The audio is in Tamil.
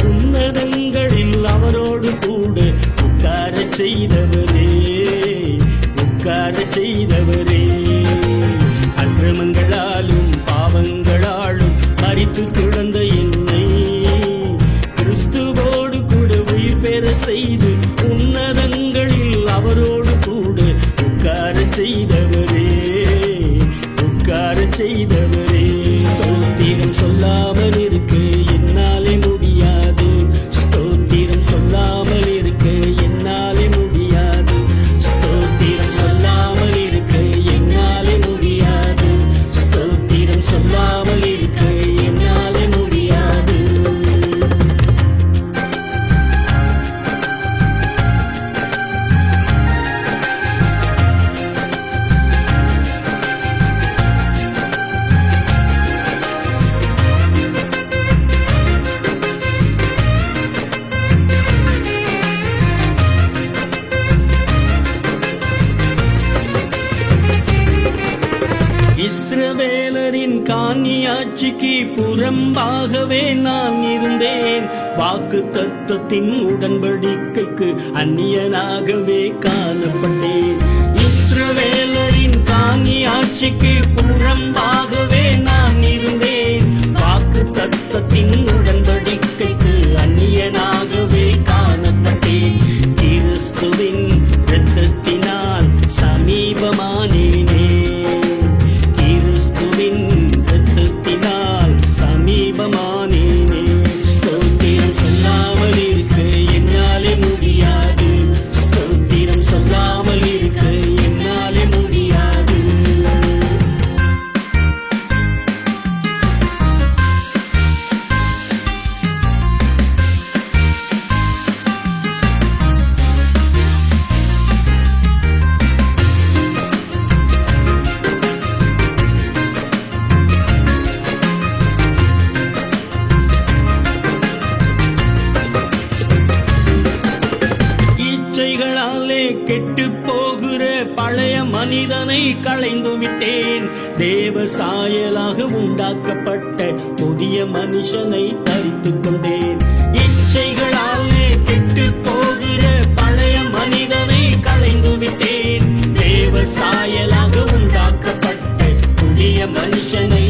உன்னதங்களில் அவரோடு கூட. உட்கார செய்தவரே உட்கார செய்தவரே. அக்கிரமங்களாலும் பாவங்களாலும் மறித்து கிடந்த என்னை. கிறிஸ்துவோடு கூட உயிர் பெற செய்து உன்னதங்களில் அவரோடு கூட. உட்கார செய்தவரே உட்கார செய்தவரே. இஸ்ரவேலரின் காணியாட்சிக்கு புறம்பாகவே நான் இருந்தேன். வாக்கு தத்துவத்தின் உடன்படிக்கைக்கு அந்நியனாகவே காணப்பட்டேன். இஸ்ரவேலரின் காணியாட்சிக்கு புறம்பாக கெட்டு போகிற பழைய மனிதனை களைந்து விட்டேன் தேவ சாயலாக உண்டாக்கப்பட்ட புதிய மனுஷனை தரித்துக் கொண்டேன். இச்சைகளாலே கெட்டு போகிற பழைய மனிதனை களைந்து விட்டேன் தேவ சாயலாக உண்டாக்கப்பட்ட புதிய மனுஷனை